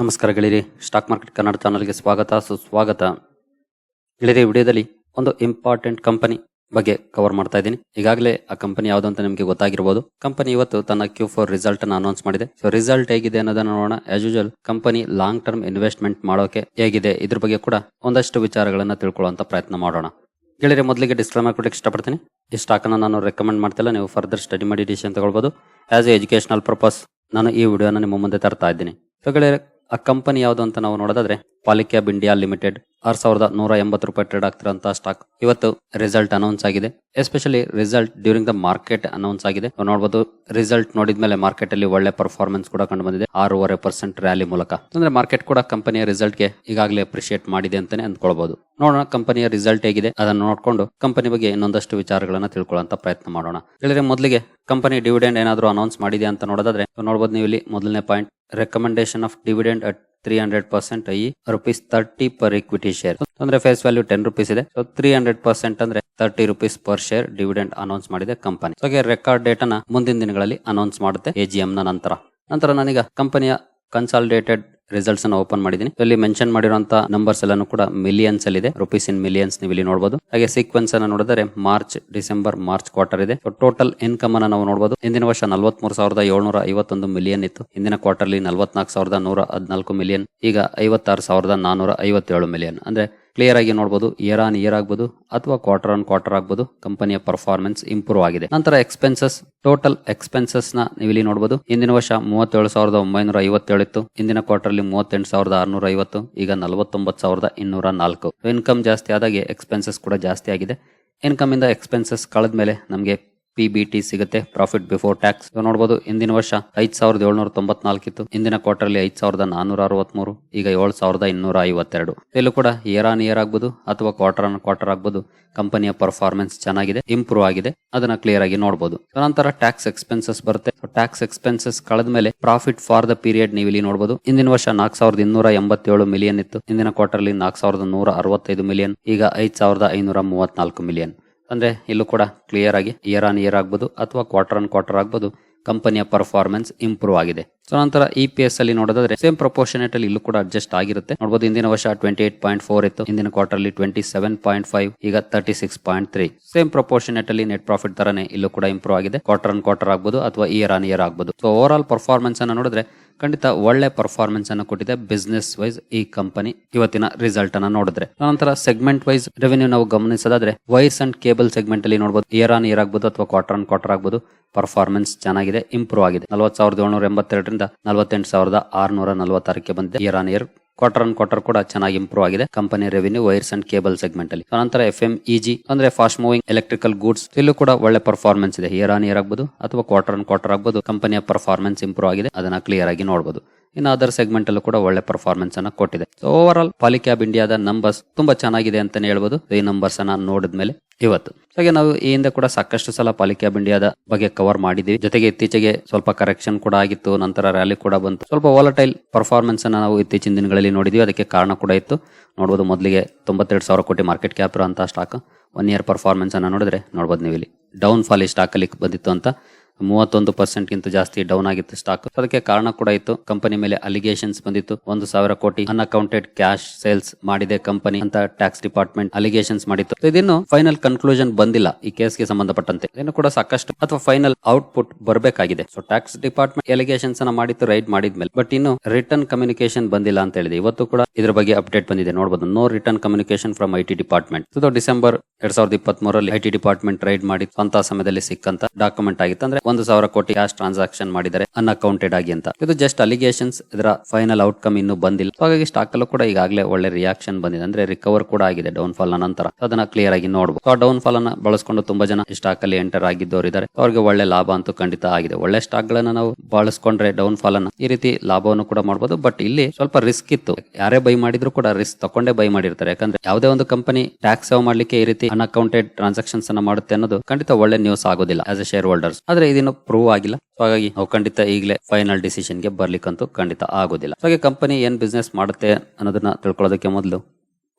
ನಮಸ್ಕಾರ ಗೆಳೆಯರಿ. Stock market Kannada ಚಾನಲ್ಗೆ ಸ್ವಾಗತ, ಸುಸ್ವಾಗತ. ಗೆಳೆಯರಿ ವಿಡಿಯೋದಲ್ಲಿ ಒಂದು ಇಂಪಾರ್ಟೆಂಟ್ ಕಂಪನಿ ಬಗ್ಗೆ ಕವರ್ ಮಾಡ್ತಾ ಇದ್ದೀನಿ. ಈಗಾಗಲೇ ಆ ಕಂಪನಿ ಯಾವುದು ಅಂತ ನಿಮಗೆ ಗೊತ್ತಾಗಿರ್ಬೋದು. ಕಂಪನಿ ಇವತ್ತು ತನ್ನ ಕ್ಯೂ ಫೋರ್ ರಿಸಲ್ಟ್ ಅನ್ನು ಅನೌನ್ಸ್ ಮಾಡಿದೆ. ಸೊ ರಿಸಲ್ಟ್ ಹೇಗಿದೆ ಅನ್ನೋದನ್ನ ನೋಡೋಣ. As usual company long term investment ಮಾಡೋಕೆ ಹೇಗಿದೆ, ಇದ್ರ ಬಗ್ಗೆ ಕೂಡ ಒಂದಷ್ಟು ವಿಚಾರಗಳನ್ನ ತಿಳ್ಕೊಳ್ಳುವಂತ ಪ್ರಯತ್ನ ಮಾಡೋಣ. ಗೆಳೆಯರೆ, ಮೊದಲಿಗೆ ಡಿಸ್ಕ್ಲೈಮರ್ ಕೊಡಕ್ಕೆ ಇಷ್ಟಪಡ್ತೀನಿ. ಈ ಸ್ಟಾಕ್ ಅನ್ನ ನಾನು ರೆಕಮೆಂಡ್ ಮಾಡ್ತಿಲ್ಲ. ನೀವು ಫರ್ದರ್ ಸ್ಟಡಿ ಮಾಡಿ ಡಿಸಿಷನ್ ತಗೊಳ್ಬಹುದು ಆಸ್ ಎ ಎಜುಕೇಶನಲ್ ಪರ್ಪಸ್ ನಾನು ಈ ವಿಡಿಯೋನ ನಿಮ್ಮ ಮುಂದೆ ತರ್ತಾ ಇದ್ದೀನಿ. ಸೊ ಗೆಳೆಯರೆ ಆ ಕಂಪನಿ ಯಾವುದು ಅಂತ ನಾವು ನೋಡೋದಾದ್ರೆ ಪಾಲಿಕ್ಯಾಬ್ ಇಂಡಿಯಾ ಲಿಮಿಟೆಡ್. ಆರ್ ಸಾವಿರದ ನೂರ ಎಂಬತ್ತು ರೂಪಾಯಿ ಟ್ರೇಡ್ ಆಗ್ತಿರೋಂತಹ ಸ್ಟಾಕ್ ಇವತ್ತು ರಿಸಲ್ಟ್ ಅನೌನ್ಸ್ ಆಗಿದೆ. Especially result during the market announce ಆಗಿದೆ. ನೋಡಬಹುದು ರಿಸಲ್ಟ್ ನೋಡಿದ್ಮೇಲೆ ಮಾರ್ಕೆಟ್ ಅಲ್ಲಿ ಒಳ್ಳೆ ಪರ್ಫಾರ್ಮೆನ್ಸ್ ಕೂಡ ಕಂಡು ಬಂದಿದೆ ಆರೂವರೆ ಪರ್ಸೆಂಟ್ ರ್ಯಾಲಿ ಮೂಲಕ. ಅಂದ್ರೆ ಮಾರ್ಕೆಟ್ ಕೂಡ ಕಂಪನಿಯ ರಿಸಲ್ಟ್ಗೆ ಈಗಾಗಲೇ ಅಪ್ರಿಶಿಯೇಟ್ ಮಾಡಿದೆ ಅಂತಾನೆ ಅಂದ್ಕೊಳ್ಬಹುದು ನೋಡೋಣ ಕಂಪನಿಯ ರಿಸಲ್ಟ್ ಹೇಗಿದೆ. ಅದನ್ನು ನೋಡ್ಕೊಂಡು ಕಂಪನಿ ಬಗ್ಗೆ ಇನ್ನೊಂದಷ್ಟು ವಿಚಾರಗಳನ್ನ ತಿಳ್ಕೊಳ್ಳುವಂತ ಪ್ರಯತ್ನ ಮಾಡೋಣ. ಹೇಳಿದ್ರೆ ಮೊದಲಿಗೆ ಕಂಪನಿ ಡಿವಿಡೆಂಡ್ ಏನಾದ್ರು ಅನೌನ್ಸ್ ಮಾಡಿದೆ ಅಂತ ನೋಡೋದಾದ್ರೆ ನೋಡಬಹುದು ನೀವು ಇಲ್ಲಿ ಮೊದಲನೇ point recommendation of dividend at three hundred percent I rupees thirty per equity share ಅಂದ್ರೆ ಫೇಸ್ ವ್ಯಾಲ್ಯೂ ಟೆನ್ ರುಪೀಸ್ ಇದೆ. ಸೊ ತ್ರೀ ಹಂಡ್ರೆಡ್ ಪರ್ಸೆಂಟ್ ಅಂದ್ರೆ thirty rupees per share dividend announce ಮಾಡಿದೆ ಕಂಪನಿ ಸೊ ರೆಕಾರ್ಡ್ ಡೇಟ್ ಅನ್ನ ಮುಂದಿನ ದಿನಗಳಲ್ಲಿ announce ಮಾಡುತ್ತೆ AGM ನ ನಂತರ. ನಂತರ ನಾನೀಗ ಕಂಪನಿಯ ಕನ್ಸಾಲಿಡೇಟೆಡ್ ರಿಸಲ್ಟ್ಸ್ ಅನ್ನು ಓಪನ್ ಮಾಡಿದೀನಿ ಇಲ್ಲಿ ಮೆನ್ಷನ್ ಮಾಡಿರುವಂತಹ ನಂಬರ್ಸ್ ಎಲ್ಲಾನು ಕೂಡ ಮಿಲಿಯನ್ಸ್ ಅಲ್ಲಿ ಇದೆ ರುಪೀಸ್ ಇನ್ ಮಿಲಿಯನ್ಸ್ ನೀವು ಇಲ್ಲಿ ನೋಡಬಹುದು ಹಾಗೆ ಸೀಕ್ವೆನ್ಸ್ ಅನ್ನ ನೋಡಿದರೆ ಮಾರ್ಚ್ ಡಿಸೆಂಬರ್ ಮಾರ್ಚ್ ಕ್ವಾರ್ಟರ್ ಇದೆ. ಟೋಟಲ್ ಇನ್ಕಮ್ ಅನ್ನ ನಾವು ನೋಡಬಹುದು ಹಿಂದಿನ ವರ್ಷ ನಲವತ್ಮೂರು ಸಾವಿರದ ಏಳ್ನೂರ ಐವತ್ತೊಂದು ಮಿಲಿಯನ್ ಇತ್ತು. ಹಿಂದಿನ ಕ್ವಾರ್ಟರ್ಲಿ ನಲವತ್ನಾಲ್ಕು ಸಾವಿರದ ನೂರ ಹದಿನಾಲ್ಕು ಮಿಲಿಯನ್ ಈಗ ಐವತ್ತಾರು ಸಾವಿರದ ನಾನೂರ ಐವತ್ತೇಳು ಮಿಲಿಯನ್ ಅಂದ್ರೆ ಕ್ಲಿಯರ್ ಆಗಿ ನೋಡಬಹುದು ಇಯರ್ ಆನ್ ಇಯರ್ ಆಗ್ಬೋದು, ಅಥವಾ ಕ್ವಾರ್ಟರ್ ಆನ್ ಕ್ವಾರ್ಟರ್ ಆಗ್ಬೋದು, ಕಂಪನಿಯ ಪರ್ಫಾರ್ಮೆನ್ಸ್ ಇಂಪ್ರೂವ್ ಆಗಿದೆ. ನಂತರ ಎಕ್ಸ್ಪೆನ್ಸಸ್ ಟೋಟಲ್ ಎಕ್ಸ್ಪೆನ್ಸಸ್ನ ನೀವು ಇಲ್ಲಿ ನೋಡಬಹುದು ಹಿಂದಿನ ವರ್ಷ ಮೂವತ್ತೇಳು ಸಾವಿರದ ಒಂಬೈನೂರ ಐವತ್ತೇಳು ಇತ್ತು. ಹಿಂದಿನ ಕ್ವಾರ್ಟರ್ ಅಲ್ಲಿ ಮೂವತ್ತೆಂಟು ಸಾವಿರದ ಆರ್ನೂರ ಐವತ್ತು, ಈಗ ನಲವತ್ತೊಂಬತ್ತು ಸಾವಿರದ ಇನ್ನೂರ ನಾಲ್ಕು. ಇನ್ಕಮ್ ಜಾಸ್ತಿ ಆದಾಗೆ ಎಕ್ಸ್ಪೆನ್ಸಸ್ ಕೂಡ ಜಾಸ್ತಿ ಆಗಿದೆ. ಇನ್ಕಮ್ ಇಂದ ಎಕ್ಸ್ಪೆನ್ಸಸ್ ಕಳೆದ ಮೇಲೆ ನಮಗೆ ಪಿ ಬಿ ಟಿ ಸಿಗುತ್ತೆ ಪ್ರಾಫಿಟ್ ಬಿಫೋರ್ ಟ್ಯಾಕ್ಸ್ ನೋಡಬಹುದು ಇಂದಿನ ವರ್ಷ ಐದ್ ಸಾವಿರದ ಏಳ್ನೂರ ತೊಂಬತ್ನಾಲ್ಕು ಇತ್ತು ಇಂದಿನ ಕ್ವಾರ್ಟರ್ ಅಲ್ಲಿ ಐದ್ ಸಾವಿರದ ನಾನೂರ ಅರವತ್ಮೂರು ಈಗ ಏಳು ಸಾವಿರದ ಇನ್ನೂರ ಐವತ್ತೆರಡು ಇಲ್ಲೂ ಕೂಡ ಇಯರ್ ಆನ್ ಇಯರ್ ಆಗ್ಬೋದು, ಅಥವಾ ಕ್ವಾರ್ಟರ್ ಆನ್ ಕ್ವಾರ್ಟರ್ ಆಗ್ಬೋದು ಕಂಪನಿಯ ಪರ್ಫಾರ್ಮೆನ್ಸ್ ಚೆನ್ನಾಗಿದೆ ಇಂಪ್ರೂವ್ ಆಗಿದೆ, ಅದನ್ನ ಕ್ಲಿಯರ್ ಆಗಿ ನೋಡಬಹುದು ನಂತರ ಟ್ಯಾಕ್ಸ್ ಎಕ್ಸ್ಪೆನ್ಸಸ್ ಬರುತ್ತೆ. ಟ್ಯಾಕ್ಸ್ ಎಕ್ಸ್ಪೆನ್ಸಸ್ ಕಳೆದ ಮೇಲೆ ಪ್ರಾಫಿಟ್ ಫಾರ್ ದ ಪೀರಿಯಡ್ ನೀವು ಇಲ್ಲಿ ನೋಡಬಹುದು ಇಂದಿನ ವರ್ಷ ನಾಲ್ಕು ಸಾವಿರದ ಇನ್ನೂರ ಎಂಬತ್ತೇಳು ಮಿಲಿಯನ್ ಇತ್ತು. ಇಂದಿನ ಕ್ವಾರ್ಟರ್ ಅಲ್ಲಿ ನಾಲ್ಕು ಸಾವಿರದ ನೂರ ಅರವತ್ತೈದು ಮಿಲಿಯನ್ ಈಗ ಐದ್ ಸಾವಿರದ ಐನೂರ ಮೂವತ್ನಾಲ್ಕು ಮಿಲಿಯನ್ ಅಂದ್ರೆ ಇಲ್ಲೂ ಕೂಡ ಕ್ಲಿಯರ್ ಆಗಿ ಇಯರ್ ಆನ್ ಇಯರ್ ಆಗ್ಬೋದು ಅಥವಾ ಕ್ವಾರ್ಟರ್ ಆನ್ ಕ್ವಾರ್ಟರ್ ಆಗ್ಬೋದು ಕಂಪನಿಯ ಪರ್ಫಾರ್ಮೆನ್ಸ್ ಇಂಪ್ರೂವ್ ಆಗಿದೆ. ಸೊ ನಂತರ ಇ ಪಿ ಎಸ್ ಅಲ್ಲಿ ನೋಡೋದಾದ್ರೆ ಸೇಮ್ ಪ್ರಪೋರ್ಷನೇಟ್ ಅಲ್ಲಿ ಇಲ್ಲೂ ಕೂಡ ಅಡ್ಜಸ್ಟ್ ಆಗಿರುತ್ತೆ. ನೋಡಬಹುದು ಹಿಂದಿನ ವರ್ಷ ಟ್ವೆಂಟಿ ಏಟ್ ಪಾಯಿಂಟ್ ಫೋರ್ ಇತ್ತು, ಹಿಂದಿನ ಕ್ವಾರ್ಟರ್ ಅಲ್ಲಿ ಟ್ವೆಂಟಿ ಸೆವೆನ್ ಪಾಯಿಂಟ್ ಫೈವ್ ಈಗ thirty six point three same proportionate ಅಲ್ಲಿ ನೆಟ್ ಪ್ರಾಫಿಟ್ ತರನೇ ಇಲ್ಲೂ ಕೂಡ ಇಂಪ್ರೂವ್ ಆಗಿದೆ. ಕ್ವಾರ್ಟರ್ ಆನ್ ಕ್ವಾರ್ಟರ್ ಆಗ್ಬೋದು ಅಥವಾ ಇಯರ್ ಆನ್ ಇಯರ್ ಆಗ್ಬೋದು. ಸೊ ಓವರ್ ಆಲ್ ಪರ್ಫಾರ್ಮೆನ್ಸ್ ಅನ್ನ ನೋಡಿದ್ರೆ ಖಂಡಿತ ಒಳ್ಳೆ ಪರ್ಫಾರ್ಮೆನ್ಸ್ ಅನ್ನು ಕೊಟ್ಟಿದೆ ಬಿಸ್ನೆಸ್ ವೈಸ್ ಈ ಕಂಪನಿ ಇವತ್ತಿನ ರಿಸಲ್ಟ್ ಅನ್ನ ನೋಡಿದ್ರೆ. ನಂತರ ಸೆಗ್ಮೆಂಟ್ ವೈಸ್ ರೆವೆನ್ಯೂ ನಾವು ಗಮನಿಸೋದಾದ್ರೆ ವೈರ್ಸ್ ಅಂಡ್ ಕೇಬಲ್ ಸೆಗ್ಮೆಂಟ್ ಅಲ್ಲಿ ನೋಡಬಹುದು ಇಯರ್ ಆನ್ ಇಯರ್ ಆಗ್ಬೋದು ಅಥವಾ ಕ್ವಾರ್ಟರ್ ಆನ್ ಕ್ವಾರ್ಟರ್ ಆಗಬಹುದು ಪರ್ಫಾರ್ಮೆನ್ಸ್ ಚೆನ್ನಾಗಿದೆ ಇಂಪ್ರೂವ್ ಆಗಿದೆ. ನಲವತ್ತು ಸಾವಿರದ ಏಳ್ನೂರ ಎಂಬತ್ತೆರಡರಿಂದ ನಲವತ್ತೆಂಟು ಸಾವಿರದ ಆರ್ನೂರ ನಲವತ್ತಾರಕ್ಕೆ ಬಂದಿದೆ. Year on year quarter on quarter ಕೂಡ ಚೆನ್ನಾಗಿ ಇಂಪ್ರೂವ್ ಆಗಿದೆ. Company revenue wires and cable segment ಅಲ್ಲಿ. ನಂತರ ಎಫ್ ಎಂ ಇಜಿ ಅಂದ್ರೆ ಫಾಸ್ಟ್ ಮೂವಿಂಗ್ ಎಲೆಕ್ಟ್ರಿಕಲ್ ಗೂಡ್ಸ್ ಇಲ್ಲೂ ಕೂಡ ಒಳ್ಳೆ ಪರ್ಫಾರ್ಮೆನ್ಸ್ ಇದೆ. ಇಯರ್ ಆನ್ ಇಯರ್ ಆಗ್ಬಹುದು ಅಥವಾ ಕ್ವಾರ್ಟರ್ ಅನ್ ಕ್ವಾರ್ಟರ್ ಆಗಬಹುದು ಕಂಪನಿಯ ಪರ್ಫಾರ್ಮೆನ್ಸ್ ಇಂಪ್ರೂವ್ ಆಗಿದೆ. ಅದನ್ನ ಕ್ಲಿಯರ್ ಆಗಿ ನೋಡಬಹುದು ಇನ್ನು ಅದರ್ ಸೆಗ್ಮೆಂಟ್ ಅಲ್ಲೂ ಕೂಡ ಒಳ್ಳೆ ಪರ್ಫಾರ್ಮೆನ್ಸ್ ಅನ್ನ ಕೊಟ್ಟಿದೆ. ಸೊ ಓವರ್ ಆಲ್ ಪಾಲಿಕ್ಯಾಬ್ ಇಂಡಿಯಾದ ನಂಬರ್ಸ್ ತುಂಬಾ ಚೆನ್ನಾಗಿದೆ ಅಂತಾನೆ ಹೇಳ್ಬೋದು. ಈ ನಂಬರ್ಸ್ ಅನ್ನ ನೋಡಿದ್ಮೇಲೆ ಇವತ್ತು. ಹಾಗೆ ನಾವು ಈ ಹಿಂದೆ ಕೂಡ ಸಾಕಷ್ಟು ಸಲ ಪಾಲಿಕ್ಯಾಬ್ ಇಂಡಿಯಾದ ಬಗ್ಗೆ ಕವರ್ ಮಾಡಿದ್ವಿ. ಜೊತೆಗೆ ಇತ್ತೀಚೆಗೆ ಸ್ವಲ್ಪ ಕರೆಕ್ಷನ್ ಕೂಡ ಆಗಿತ್ತು, ನಂತರ ರ್ಯಾಲಿ ಕೂಡ ಬಂತು. ಸ್ವಲ್ಪ ವಾಲಟೈಲ್ ಪರ್ಫಾರ್ಮೆನ್ಸ್ ಅನ್ನ ನಾವು ಇತ್ತೀಚಿನ ದಿನಗಳಲ್ಲಿ ನೋಡಿದ್ವಿ. ಅದಕ್ಕೆ ಕಾರಣ ಕೂಡ ಇತ್ತು. ನೋಡಬಹುದು ಮೊದಲಿಗೆ ತೊಂಬತ್ತೆರಡು ಸಾವಿರ ಕೋಟಿ ಮಾರ್ಕೆಟ್ ಕ್ಯಾಪ್ ಇರುವಂತಹ ಸ್ಟಾಕ್ ಒನ್ ಇಯರ್ ಪರ್ಫಾರ್ಮೆನ್ಸ್ ಅನ್ನ ನೋಡಿದ್ರೆ ನೋಡಬಹುದು ನೀವು ಇಲ್ಲಿ ಡೌನ್ ಫಾಲ್ ಈ ಸ್ಟಾಕ್ ಅಲ್ಲಿ ಬಂದಿತ್ತು ಅಂತ ಮೂವತ್ತೊಂದು ಪರ್ಸೆಂಟ್ ಗಿಂತ ಜಾಸ್ತಿ ಡೌನ್ ಆಗಿತ್ತು ಸ್ಟಾಕ್ ಅದಕ್ಕೆ ಕಾರಣ ಕೂಡ ಇತ್ತು. ಕಂಪನಿ ಮೇಲೆ ಅಲಿಗೇಷನ್ಸ್ ಬಂದಿತ್ತು. ಒಂದು ಸಾವಿರ ಕೋಟಿ ಅನ್ಅಕೌಂಟೆಡ್ ಕ್ಯಾಶ್ ಸೇಲ್ಸ್ ಮಾಡಿದೆ ಕಂಪನಿ ಅಂತ ಟ್ಯಾಕ್ಸ್ ಡಿಪಾರ್ಟ್ಮೆಂಟ್ ಅಲಿಗೇಷನ್ಸ್ ಮಾಡಿತ್ತು. ಇದನ್ನು ಫೈನಲ್ ಕನ್ಕ್ಲೂಷನ್ ಬಂದಿಲ್ಲ ಈ ಕೇಸ್ಗೆ ಸಂಬಂಧಪಟ್ಟಂತೆ. ಇನ್ನು ಕೂಡ ಸಾಕಷ್ಟು ಅಥವಾ ಫೈನಲ್ ಔಟ್ಪುಟ್ ಬರಬೇಕಾಗಿದೆ. ಸೊ ಟ್ಯಾಕ್ಸ್ ಡಿಪಾರ್ಟ್ಮೆಂಟ್ ಅಲಿಗೇಷನ್ಸ್ ಅನ್ನ ಮಾಡಿತ್ತು ರೈಡ್ ಮಾಡಿದ್ಮೇಲೆ. ಬಟ್ ಇನ್ನು ರಿಟರ್ನ್ ಕಮ್ಯುನಿಕೇಶನ್ ಬಂದಿಲ್ಲ ಅಂತ ಹೇಳಿದೆ. ಇವತ್ತು ಕೂಡ ಇದ್ರ ಬಗ್ಗೆ ಅಪ್ಡೇಟ್ ಬಂದಿದೆ. ನೋಡಬಹುದು no return communication from IT department ಇದು ಡಿಸೆಂಬರ್ ಎರಡ್ ಸಾವಿರದ ಇಪ್ಪತ್ತ್ ಮೂರಲ್ಲಿ ಐಟಿ ಡಿಪಾರ್ಟ್ಮೆಂಟ್ ರೈಡ್ ಮಾಡಿ ಸ್ವಂತ ಸಮಯದಲ್ಲಿ ಸಿಕ್ಕಂತ ಡಾಕ್ಯುಮೆಂಟ್ ಆಗಿತ್ತು. ಅಂದ್ರೆ ಒಂದು ಸಾವಿರ ಕೋಟಿ ಕ್ಯಾಶ್ ಟ್ರಾನ್ಸಾಕ್ಷನ್ ಮಾಡಿದ್ದಾರೆ ಅನ್ಅಕೌಂಟೆಡ್ ಆಗಿ ಅಂತ. ಇದು ಜಸ್ಟ್ ಅಲಿಗೇಷನ್ಸ್ ಇದರ ಫೈನಲ್ ಔಟ್ಕಮ್ ಇನ್ನು ಬಂದಿಲ್ಲ. ಹಾಗಾಗಿ ಸ್ಟಾಕ್ ಅಲ್ಲೂ ಕೂಡ ಈಗಾಗಲೇ ಒಳ್ಳೆ ರಿಯಾಕ್ಷನ್ ಬಂದಿದೆ. ಅಂದ್ರೆ ರಿಕವರ್ ಕೂಡ ಆಗಿದೆ ಡೌನ್ ಫಾಲ್ ನಂತರ. ಅದನ್ನ ಕ್ಲಿಯರ್ ಆಗಿ ನೋಡಬಹುದು ಆ ಡೌನ್ ಫಾಲ್ ಅನ್ನ ಬಳಸ್ಕೊಂಡು ತುಂಬಾ ಜನ ಸ್ಟಾಕ್ ಅಲ್ಲಿ ಎಂಟರ್ ಆಗಿದ್ದವರು ಇದ್ದಾರೆ. ಅವ್ರಿಗೆ ಒಳ್ಳೆ ಲಾಭ ಅಂತೂ ಖಂಡಿತ ಆಗಿದೆ. ಒಳ್ಳೆ ಸ್ಟಾಕ್ ಗಳನ್ನ ನಾವು ಬಳಸ್ಕೊಂಡ್ರೆ ಡೌನ್ ಫಾಲ್ ಅನ್ನ ಈ ರೀತಿ ಲಾಭವನ್ನು ಕೂಡ ಮಾಡಬಹುದು ಬಟ್ ಇಲ್ಲಿ ಸ್ವಲ್ಪ ರಿಸ್ಕ್ ಇತ್ತು. ಯಾರೇ ಬೈ ಮಾಡಿದ್ರು ಕೂಡ ರಿಸ್ಕ್ ತಕೊಂಡೇ ಬೈ ಮಾಡಿರ್ತಾರೆ. ಯಾಕಂದ್ರೆ ಯಾವುದೇ ಒಂದು ಕಂಪನಿ ಟ್ಯಾಕ್ಸ್ ಸೇವ್ ಮಾಡ್ಲಿಕ್ಕೆ ಈ ರೀತಿ ಅನ್ಅಕೌಂಟೆಡ್ ಟ್ರಾನ್ಸಾಕ್ಷನ್ಸ್ ಅನ್ನ ಮಾಡುತ್ತೆ ಅನ್ನೋದು ಖಂಡಿತ ಒಳ್ಳೆ ನ್ಯೂಸ್ ಆಗೋದಿಲ್ಲ ಆಸ್ ಎ ಶೇರ್ ಹೋಲ್ಡರ್ಸ್ ಆದ್ರೆ ಇದಿನ್ನು ಪ್ರೂವ್ ಆಗಿಲ್ಲ. ಸೊ ಹಾಗಾಗಿ ನಾವು ಖಂಡಿತ ಈಗಲೇ ಫೈನಲ್ ಡಿಸಿಷನ್ಗೆ ಬರ್ಲಿಕ್ಕಂತೂ ಖಂಡಿತ ಆಗೋದಿಲ್ಲ. ಹಾಗೆ ಕಂಪನಿ ಏನ್ ಬಿಸ್ನೆಸ್ ಮಾಡುತ್ತೆ ಅನ್ನೋದನ್ನ ತಿಳ್ಕೊಳ್ಳೋದಕ್ಕೆ ಮೊದಲು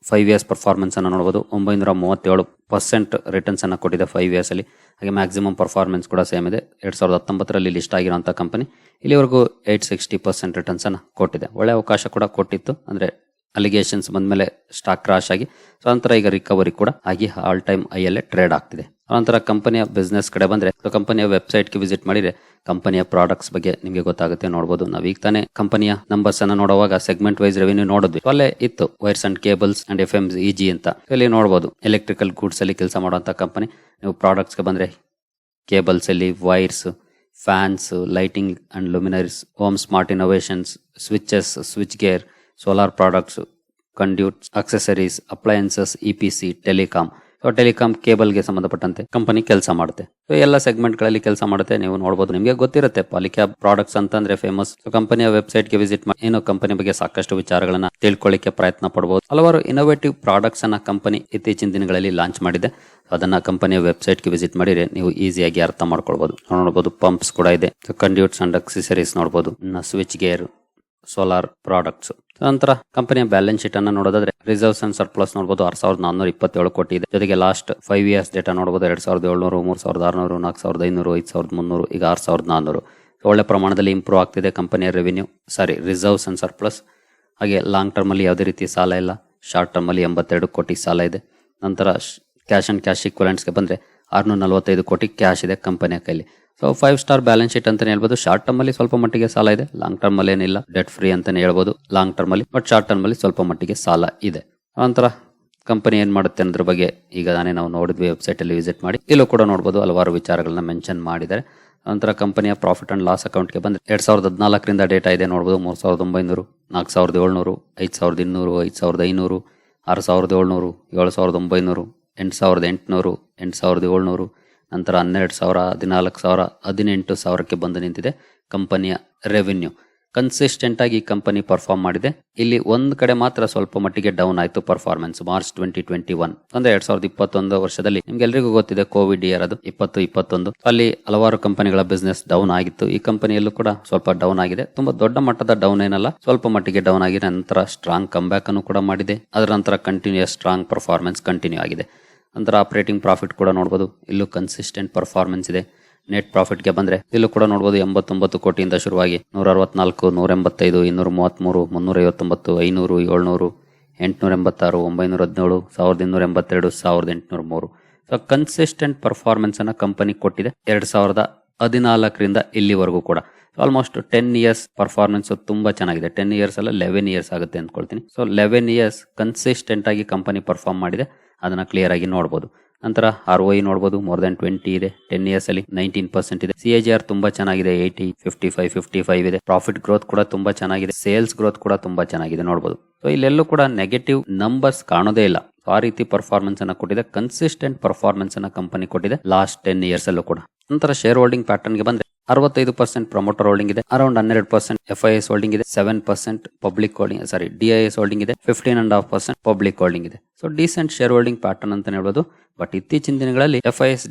ಫೈವ್ ಇಯರ್ಸ್ ಪರ್ಫಾರ್ಮೆನ್ಸ್ ಅನ್ನು ನೋಡಬಹುದು ಒಂಬೈನೂರ ಮೂವತ್ತೇಳು ಪರ್ಸೆಂಟ್ ರಿಟರ್ನ್ಸ್ ಅನ್ನು ಕೊಟ್ಟಿದೆ ಫೈವ್ ಇಯರ್ಸ್ ಅಲ್ಲಿ. ಹಾಗೆ ಮ್ಯಾಕ್ಸಿಮಮ್ ಪರ್ಫಾರ್ಮೆನ್ಸ್ ಕೂಡ ಸೇಮ್ ಇದೆ. ಎರಡ್ ಸಾವಿರದ ಹತ್ತೊಂಬತ್ತರಲ್ಲಿ ಲಿಸ್ಟ್ ಆಗಿರುವಂತಹ ಕಂಪನಿ ಇಲ್ಲಿವರೆಗೂ ಏಟ್ ಸಿಕ್ಸ್ಟಿ ಪರ್ಸೆಂಟ್ ರಿಟರ್ನ್ಸ್ ಅನ್ನು ಕೊಟ್ಟಿದೆ. ಒಳ್ಳೆ ಅವಕಾಶ ಕೂಡ ಕೊಟ್ಟಿತ್ತು. ಅಂದ್ರೆ ಅಲಿಗೇಷನ್ಸ್ ಬಂದ್ಮೇಲೆ ಸ್ಟಾಕ್ ಕ್ರಾಶ್ ಆಗಿ ಸೊ ನಂತರ ಈಗ ರಿಕವರಿ ಕೂಡ ಆಗಿ ಆಲ್ ಟೈಮ್ ಐಯಲ್ಲೇ ಟ್ರೇಡ್ ಆಗ್ತಿದೆ. ಆನಂತರ ಕಂಪನಿಯ ಬಿಸ್ನೆಸ್ ಕಡೆ ಬಂದ್ರೆ ಕಂಪನಿಯ ವೆಬ್ಸೈಟ್ಗೆ ವಿಸಿಟ್ ಮಾಡಿದ್ರೆ ಕಂಪನಿಯ ಪ್ರಾಡಕ್ಟ್ಸ್ ಬಗ್ಗೆ ನಿಮಗೆ ಗೊತ್ತಾಗುತ್ತೆ ನೋಡಬಹುದು ನಾವು ಈಗ ತಾನೇ ಕಂಪನಿಯ ನಂಬರ್ಸ್ ಅನ್ನ ನೋಡುವಾಗ ಸೆಗ್ಮೆಂಟ್ ವೈಸ್ ರೆವೆನ್ಯೂ ನೋಡಿದ್ವಿ ಅಲ್ಲೇ ಇತ್ತು wires and cables and F M E G ಅಂತ. ಇಲ್ಲಿ ನೋಡಬಹುದು ಎಲೆಕ್ಟ್ರಿಕಲ್ ಗೂಡ್ಸ್ ಅಲ್ಲಿ ಕೆಲಸ ಮಾಡುವಂತ ಕಂಪನಿ ನೀವು ಪ್ರಾಡಕ್ಟ್ಸ್ಗೆ ಬಂದ್ರೆ ಕೇಬಲ್ಸ್ ಅಲ್ಲಿ wires fans lighting and luminaries home smart innovations switches switch gear solar products conduits accessories appliances E P C telecom so telecom ಕೇಬಲ್ಗೆ ಸಂಬಂಧಪಟ್ಟಂತೆ ಕಂಪನಿ ಕೆಲಸ ಮಾಡುತ್ತೆ. ಸೊ ಎಲ್ಲ ಸೆಗ್ಮೆಂಟ್ಗಳಲ್ಲಿ ಕೆಲಸ ಮಾಡುತ್ತೆ. ನೀವು ನೋಡಬಹುದು ನಿಮಗೆ ಗೊತ್ತಿರುತ್ತೆ. ಪಾಲಿಕ್ಯಾಬ್ ಪ್ರಾಡಕ್ಟ್ಸ್ ಅಂತಂದ್ರೆ ಫೇಮಸ್ ಸೊ ಕಂಪನಿಯ ವೆಬ್ಸೈಟ್ಗೆ ವಿಸಿಟ್ ಮಾಡಿ, ಏನು ಕಂಪನಿ ಬಗ್ಗೆ ಸಾಕಷ್ಟು ವಿಚಾರಗಳನ್ನ ತಿಳ್ಕೊಳ್ಳಿಕ್ಕೆ ಪ್ರಯತ್ನ ಪಡಬಹುದು ಹಲವಾರು ಇನೋವೇಟಿವ್ ಪ್ರಾಡಕ್ಟ್ಸ್ ಅನ್ನ ಕಂಪನಿ ಇತ್ತೀಚಿನ ದಿನಗಳಲ್ಲಿ ಲಾಂಚ್ ಮಾಡಿದೆ. ಅದನ್ನ ಕಂಪನಿಯ ವೆಬ್ಸೈಟ್ಗೆ ವಿಸಿಟ್ ಮಾಡಿದ್ರೆ ನೀವು ಈಸಿಯಾಗಿ ಅರ್ಥ ಮಾಡ್ಕೊಳ್ಬಹುದು ನೋಡಬಹುದು ಪಂಪ್ಸ್ ಕೂಡ ಇದೆ. ಕಂಡ್ಯೂಟ್ಸ್ ಅಂಡ್ ಅಕ್ಸೆಸರೀಸ್ ನೋಡಬಹುದು ಸ್ವಿಚ್ ಗೇರ್ ಸೋಲಾರ್ ಪ್ರಾಡಕ್ಟ್ಸ್ ನಂತರ ಕಂಪನಿಯ ಬ್ಯಾಲೆನ್ಸ್ ಶೀಟ್ ಅನ್ನ ನೋಡೋದಾದ್ರೆ ರಿಸರ್ವ್ಸ್ ಅಂಡ್ ಸರ್ಪ್ಲಸ್ ನೋಡಬಹುದು ಆರ್ ಸಾವಿರದ ನಾನ್ನೂರ ಇಪ್ಪತ್ತೇಳು ಕೋಟಿ ಇದೆ. ಜೊತೆಗೆ ಲಾಸ್ಟ್ ಫೈವ್ ಇಯರ್ಸ್ ಡೇಟಾ ನೋಡಬಹುದು ಎರಡ್ ಸಾವಿರದ ಏಳ್ನೂರು ಮೂರ್ ಸಾವಿರದ ಆರ್ನೂರು ನಾಲ್ಕು ಸಾವಿರದ ಐನೂರು ಐದು ಸಾವಿರದ ಮುನ್ನೂರು ಈಗ ಆರ್ ಸಾವಿರದ ನಾನ್ನೂರು ಒಳ್ಳೆ ಪ್ರಮಾಣದಲ್ಲಿ ಇಂಪ್ರೂವ್ ಆಗ್ತಿದೆ ಕಂಪನಿಯ revenue sorry reserves and surplus ಹಾಗೆ ಲಾಂಗ್ ಟರ್ಮ್ ಅಲ್ಲಿ ಯಾವುದೇ ರೀತಿ ಸಾಲ ಇಲ್ಲ. ಶಾರ್ಟ್ ಟರ್ಮ್ ಅಲ್ಲಿ ಎಂಬತ್ತೆರಡು ಕೋಟಿ ಸಾಲ ಇದೆ. ನಂತರ ಕ್ಯಾಶ್ ಅಂಡ್ ಕ್ಯಾಶ್ಗೆ ಬಂದರೆ ಆರ್ನೂರ ನಲವತ್ತೈದು ಕೋಟಿ ಕ್ಯಾಶ್ ಇದೆ ಕಂಪನಿಯ ಕೈಲಿ. So five star balance sheet ಅಂತಾನೆ ಹೇಳ್ಬೋದು. ಶಾರ್ಟ್ ಟರ್ಮ್ ಅಲ್ಲಿ ಸ್ವಲ್ಪ ಮಟ್ಟಿಗೆ ಸಾಲ ಇದೆ. ಲಾಂಗ್ ಟರ್ಮ್ ಅಲ್ಲಿ ಏನಿಲ್ಲ. ಡೆಟ್ ಫ್ರೀ ಅಂತಾನೆ ಹೇಳ್ಬೋದು. ಲಾಂಗ್ ಟರ್ಮ್ ಅಲ್ಲಿ. ಬಟ್ ಶಾರ್ಟ್ ಟರ್ಮ್ ಅಲ್ಲಿ ಸ್ವಲ್ಪ ಮಟ್ಟಿಗೆ ಸಾಲ ಇದೆ. ನಂತರ ಕಂಪನಿ ಏನ್ ಮಾಡುತ್ತೆ ಅನ್ನೋದ್ರ ಬಗ್ಗೆ ಈಗ ನಾನೇ ನಾವು ನೋಡಿದ್ವಿ. ವೆಬ್ಸೈಟ್ ಅಲ್ಲಿ ವಿಸಿಟ್ ಮಾಡಿ. ಇಲ್ಲೂ ಕೂಡ ನೋಡಬಹುದು ಹಲವಾರು ವಿಚಾರಗಳನ್ನ ಮೆನ್ಷನ್ ಮಾಡಿದ್ದಾರೆ. ನಂತರ ಕಂಪನಿಯ ಪ್ರಾಫಿಟ್ ಅಂಡ್ ಲಾಸ್ ಅಕೌಂಟ್ಗೆ ಬಂದ್ರೆ ಎರಡ್ ಸಾವಿರದ ಹದಿನಾಲ್ಕರಿಂದ ಡೇಟಾ ಇದೆ ನೋಡಬಹುದು ಮೂರು ಸಾವಿರದ ಒಂಬೈನೂರು, ನಾಲ್ಕು ಸಾವಿರದ ಏಳ್ನೂರು, ಐದು ಸಾವಿರದ ಇನ್ನೂರು, ಐದು ಸಾವಿರದ ಐನೂರು, ಆರು ಸಾವಿರದ ಏಳ್ನೂರು, ಏಳು ಸಾವಿರದ ಒಂಬೈನೂರು, ಎಂಟು ಸಾವಿರದ ಎಂಟುನೂರು, ಎಂಟು ಸಾವಿರದ ಏಳ್ನೂರು ನಂತರ ಹನ್ನೆರಡು ಸಾವಿರ, ಹದಿನಾಲ್ಕು ಸಾವಿರ, ಹದಿನೆಂಟು ಸಾವಿರಕ್ಕೆ ಬಂದು ನಿಂತಿದೆ ಕಂಪನಿಯ ರೆವಿನ್ಯೂ ಕನ್ಸಿಸ್ಟೆಂಟ್ ಆಗಿ ಕಂಪನಿ ಪರ್ಫಾರ್ಮ್ ಮಾಡಿದೆ. ಇಲ್ಲಿ ಒಂದು ಕಡೆ ಮಾತ್ರ ಸ್ವಲ್ಪ ಮಟ್ಟಿಗೆ ಡೌನ್ ಆಯಿತು performance March twenty twenty one ಅಂದ್ರೆ ಎರಡ್ ಸಾವಿರದ ಇಪ್ಪತ್ತೊಂದು ವರ್ಷದಲ್ಲಿ ನಿಮ್ಗೆಲ್ರಿಗೂ ಗೊತ್ತಿದೆ ಕೋವಿಡ್ ಇಯರ್ ಅದು, ಇಪ್ಪತ್ತು, ಇಪ್ಪತ್ತೊಂದು. ಅಲ್ಲಿ ಹಲವಾರು ಕಂಪನಿಗಳ ಬಿಸ್ನೆಸ್ ಡೌನ್ ಆಗಿತ್ತು. ಈ ಕಂಪನಿಯಲ್ಲೂ ಕೂಡ ಸ್ವಲ್ಪ ಡೌನ್ ಆಗಿದೆ. ತುಂಬಾ ದೊಡ್ಡ ಮಟ್ಟದ ಡೌನ್ ಏನಲ್ಲ, ಸ್ವಲ್ಪ ಮಟ್ಟಿಗೆ ಡೌನ್ ಆಗಿದೆ ನಂತರ ಸ್ಟ್ರಾಂಗ್ ಕಂಬ್ಯಾಕ್ ಅನ್ನು ಕೂಡ ಮಾಡಿದೆ. ಅದರ ನಂತರ ಕಂಟಿನ್ಯೂಸ್ ಸ್ಟ್ರಾಂಗ್ ಪರ್ಫಾರ್ಮೆನ್ಸ್ ಕಂಟಿನ್ಯೂ ಆಗಿದೆ. ನಂತರ ಆಪರೇಟಿಂಗ್ ಪ್ರಾಫಿಟ್ ಕೂಡ ನೋಡ್ಬೋದು. ಇಲ್ಲೂ ಕನ್ಸಿಸ್ಟೆಂಟ್ ಪರ್ಫಾರ್ಮೆನ್ಸ್ ಇದೆ. ನೆಟ್ ಪ್ರಾಫಿಟ್ಗೆ ಬಂದ್ರೆ ಇಲ್ಲೂ ಕೂಡ ನೋಡಬಹುದು ಎಂಬತ್ತೊಂಬತ್ತು ಕೋಟಿಯಿಂದ ಶುರುವಾಗಿ ನೂರ ಅರವತ್ನಾಲ್ಕು ನೂರ ಎಂಬತ್ತೈದು ಇನ್ನೂರ ಮೂವತ್ತ್ಮೂರು ಮುನ್ನೂರ ಐವತ್ತೊಂಬತ್ತು ಐನೂರು, ಏಳ್ನೂರು ಎಂಟುನೂರ ಎಂಬತ್ತಾರು ಒಂಬೈನೂರ ಹದಿನೇಳು ಸಾವಿರದ ಇನ್ನೂರ ಎಂಬತ್ತೆರಡು ಸಾವಿರದ ಎಂಟುನೂರ ಮೂರು ಸೊ ಕನ್ಸಿಸ್ಟೆಂಟ್ ಪರ್ಫಾರ್ಮೆನ್ಸನ್ನು ಕಂಪನಿ ಕೊಟ್ಟಿದೆ ಎರಡು ಸಾವಿರದ ಹದಿನಾಲ್ಕರಿಂದ ಇಲ್ಲಿವರೆಗೂ ಕೂಡ. ಆಲ್ಮೋಸ್ಟ್ ಟೆನ್ ಇಯರ್ಸ್ ಪರ್ಫಾರ್ಮೆನ್ಸ್ ತುಂಬಾ ಚೆನ್ನಾಗಿದೆ. ಟೆನ್ ಇಯರ್ಸ್ ಅಲ್ಲ ಲೆವೆನ್ ಇಯರ್ಸ್ ಆಗುತ್ತೆ ಅಂದ್ಕೊಳ್ತೀನಿ. ಸೊ ಲೆವೆನ್ ಇಯರ್ಸ್ ಕನ್ಸಿಸ್ಟೆಂಟ್ ಆಗಿ ಕಂಪನಿ ಪರ್ಫಾರ್ಮ್ ಮಾಡಿದೆ. ಅದನ್ನ ಕ್ಲಿಯರ್ ಆಗಿ ನೋಡಬಹುದು ನಂತರ ಆರ್ ಒ ನೋಡಬಹುದು ಮೋರ್ ದನ್ ಟ್ವೆಂಟಿ ಇದೆ. ಟೆನ್ ಇಯರ್ಸ್ ಅಲ್ಲಿ ನೈನ್ಟೀನ್ ಪರ್ಸೆಂಟ್ ಇದೆ. ಸಿ ಆರ್ ತುಂಬಾ ಚೆನ್ನಾಗಿದೆ. Eighty fifty five fifty five ಇದೆ. ಪ್ರಾಫಿಟ್ ಗ್ರೋತ್ ಕೂಡ ತುಂಬಾ ಚೆನ್ನಾಗಿದೆ. ಸೇಲ್ಸ್ ಗ್ರೋತ್ ಕೂಡ ತುಂಬಾ ಚೆನ್ನಾಗಿದೆ ನೋಡಬಹುದು ಸೊ ಇಲ್ಲೆಲ್ಲೂ ಕೂಡ ನೆಗೆಟಿವ್ ನಂಬರ್ಸ್ ಕಾಣೋದೇ ಇಲ್ಲ. ಆ ರೀತಿ ಪರ್ಫಾರ್ಮೆನ್ಸ್ ಅನ್ನ ಕೊಟ್ಟಿದೆ. ಕನ್ಸಿಸ್ಟೆಂಟ್ ಪರ್ಫಾರ್ಮೆನ್ಸ್ ಅನ್ನ ಕಂಪನಿ ಕೊಟ್ಟಿದೆ ಲಾಸ್ಟ್ ಟೆನ್ ಇಯರ್ಸ್ ಅಲ್ಲೂ ಕೂಡ. ನಂತರ ಶೇರ್ ಹೋಲ್ಡಿಂಗ್ ಪ್ಯಾಟರ್ನ್ಗೆ ಬಂದ್ರೆ ಅರವತ್ತೈದು ಪರ್ಸೆಂಟ್ ಪ್ರಮೋಟರ್ ಹೋಲ್ಡಿಂಗ್ ಇದೆ ಅರೌಂಡ್ ಹನ್ನೆರಡು percent F I S holding ಇದೆ seven percent public holding sorry DIS holding ಇದೆ fifteen and half percent public holding ಇದೆ. So decent share holding pattern ಅಂತ ಹೇಳ್ಬೋದು. ಬಟ್ ಇತ್ತೀಚಿನ ದಿನಗಳಲ್ಲಿ ಎಫ್ ಐ ಎಸ್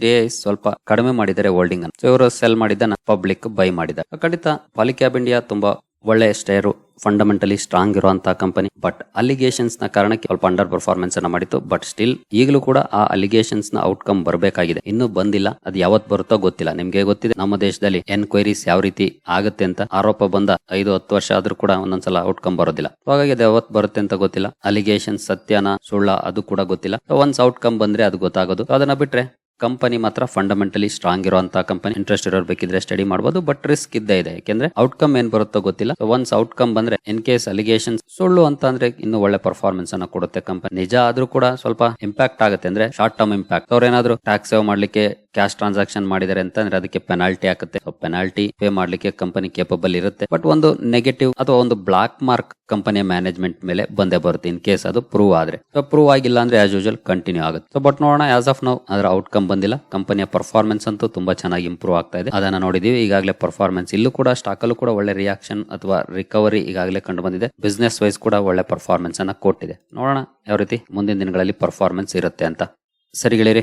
ಸ್ವಲ್ಪ ಕಡಿಮೆ ಮಾಡಿದ್ದಾರೆ ಹೋಲ್ಡಿಂಗ್ ಅನ್ನು. ಸೊ ಇವರು ಸೆಲ್ ಮಾಡಿದ್ದನ್ನ ಪಬ್ಲಿಕ್ ಬೈ ಮಾಡಿದ್ದಾರೆ. ಖಂಡಿತ ಪಾಲಿಕ್ಯಾಬ್ ಇಂಡಿಯಾ ತುಂಬಾ ಒಳ್ಳೆಯ ಸ್ಟೇರು ಫಂಡಮೆಂಟಲಿ ಸ್ಟ್ರಾಂಗ್ ಇರುವಂತಹ ಕಂಪನಿ ಬಟ್ ಅಲಿಗೇಷನ್ಸ್ನ ಕಾರಣಕ್ಕೆ ಸ್ವಲ್ಪ ಅಂಡರ್ ಪರ್ಫಾರ್ಮೆನ್ಸ್ ಅನ್ನ ಮಾಡಿತ್ತು. ಬಟ್ ಸ್ಟಿಲ್ ಈಗಲೂ ಕೂಡ ಆ ಅಲಿಗೇಷನ್ಸ್ನ ಔಟ್ಕಮ್ ಬರಬೇಕಾಗಿದೆ. ಇನ್ನೂ ಬಂದಿಲ್ಲ. ಅದು ಯಾವತ್ ಬರುತ್ತೋ ಗೊತ್ತಿಲ್ಲ. ನಿಮ್ಗೆ ಗೊತ್ತಿದೆ, ನಮ್ಮ ದೇಶದಲ್ಲಿ ಎನ್ಕ್ವೈರೀಸ್ ಯಾವ ರೀತಿ ಆಗುತ್ತೆ ಅಂತ ಆರೋಪ ಬಂದ ಐದು, ಹತ್ತು ವರ್ಷ ಆದ್ರೂ ಕೂಡ ಒಂದೊಂದ್ಸಲ ಔಟ್ಕಮ್ ಬರೋದಿಲ್ಲ. ಹಾಗಾಗಿ ಅದು ಯಾವತ್ ಬರುತ್ತೆ ಅಂತ ಗೊತ್ತಿಲ್ಲ. ಅಲಿಗೇಷನ್ ಸತ್ಯನ ಸುಳ್ಳ ಅದು ಕೂಡ ಗೊತ್ತಿಲ್ಲ. ಒನ್ಸ್ ಔಟ್ಕಮ್ ಬಂದ್ರೆ ಅದು ಗೊತ್ತಾಗೋದು. ಅದನ್ನ ಬಿಟ್ರೆ ಕಂಪನಿ ಮಾತ್ರ ಫಂಡಮೆಂಟಲಿ ಸ್ಟ್ರಾಂಗ್ ಇರುವಂತ ಕಂಪನಿ. ಇಂಟ್ರೆಸ್ಟ್ ಇರೋರು ಬೇಕಿದ್ರೆ ಸ್ಟಡಿ ಮಾಡಬಹುದು ಬಟ್ ರಿಸ್ಕ್ ಇದ್ದೇ ಇದೆ. ಯಾಕೆಂದ್ರೆ ಔಟ್ಕಮ್ ಏನ್ ಬರುತ್ತೋ ಗೊತ್ತಿಲ್ಲ. ಒನ್ಸ್ ಔಟ್ಕಮ್ ಬಂದ್ರೆ ಇನ್ ಕೇಸ್ ಅಲಿಗೇಷನ್ ಸುಳ್ಳು ಅಂತ ಅಂದ್ರೆ ಇನ್ನು ಒಳ್ಳೆ ಪರ್ಫಾರ್ಮೆನ್ಸ್ ಅನ್ನ ಕೊಡುತ್ತೆ ಕಂಪನಿ ನಿಜ ಆದ್ರೂ ಕೂಡ ಸ್ವಲ್ಪ ಇಂಪ್ಯಾಕ್ಟ್ ಆಗುತ್ತೆ. ಅಂದ್ರೆ ಶಾರ್ಟ್ ಟರ್ಮ್ ಇಂಪ್ಯಾಕ್ಟ್ ಅವ್ರೇನಾದ್ರೂ ಟ್ಯಾಕ್ಸ್ ಸೇವ್ ಮಾಡ್ಲಿಕ್ಕೆ ಕ್ಯಾಶ್ ಟ್ರಾನ್ಸಾಕ್ಷನ್ ಮಾಡಿದ್ದಾರೆ ಅಂತಂದ್ರೆ ಅದಕ್ಕೆ ಪೆನಾಲ್ಟಿ ಆಗುತ್ತೆ ಪೆನಾಲ್ಟಿ ಪೇ ಮಾಡ್ಲಿಕ್ಕೆ ಕಂಪನಿ ಕೇಪಬಲ್ ಇರುತ್ತೆ. ಬಟ್ ಒಂದು ನೆಗೆಟಿವ್ ಅಥವಾ ಒಂದು ಬ್ಲಾಕ್ ಮಾರ್ಕ್ ಕಂಪನಿಯ ಮ್ಯಾನೇಜ್ಮೆಂಟ್ ಮೇಲೆ ಬಂದೇ ಬರುತ್ತೆ ಇನ್ ಕೇಸ್ ಅದು ಪ್ರೂವ್ ಆದ್ರೆ. ಪ್ರೂವ್ ಆಗಿಲ್ಲ ಅಂದ್ರೆ ಆಸ್ ಯೂಶಲ್ ಕಂಟಿನ್ಯೂ ಆಗುತ್ತೆ. ಸೊ ಬಟ್ ನೋಡೋಣ ಆಸ್ ಆಫ್ ನೌ ಅದರ ಔಟ್ಕಮ್ ಬಂದಿಲ್ಲ. ಕಂಪನಿಯ ಪರ್ಫಾರ್ಮೆನ್ಸ್ ಅಂತೂ ತುಂಬಾ ಚೆನ್ನಾಗಿ ಇಂಪ್ರೂವ್ ಆಗ್ತಾ ಇದೆ. ಅದನ್ನ ನೋಡಿದೀವಿ. ಈಗಾಗಲೇ ಪರ್ಫಾರ್ಮೆನ್ಸ್ ಇಲ್ಲೂ ಕೂಡ ಸ್ಟಾಕ್ ಅಲ್ಲೂ ಕೂಡ ಒಳ್ಳೆ ರಿಯಾಕ್ಷನ್ ಅಥವಾ ರಿಕವರಿ ಈಗಾಗಲೇ ಕಂಡು ಬಂದಿದೆ ಬಿಸ್ನೆಸ್ ವೈಸ್ ಕೂಡ ಒಳ್ಳೆ ಪರ್ಫಾರ್ಮೆನ್ಸ್ ಅನ್ನ ಕೊಟ್ಟಿದೆ. ನೋಡೋಣ ಯಾವ ರೀತಿ ಮುಂದಿನ ದಿನಗಳಲ್ಲಿ ಪರ್ಫಾರ್ಮೆನ್ಸ್ ಇರುತ್ತೆ ಅಂತ. ಸರಿಗಳಿರಿ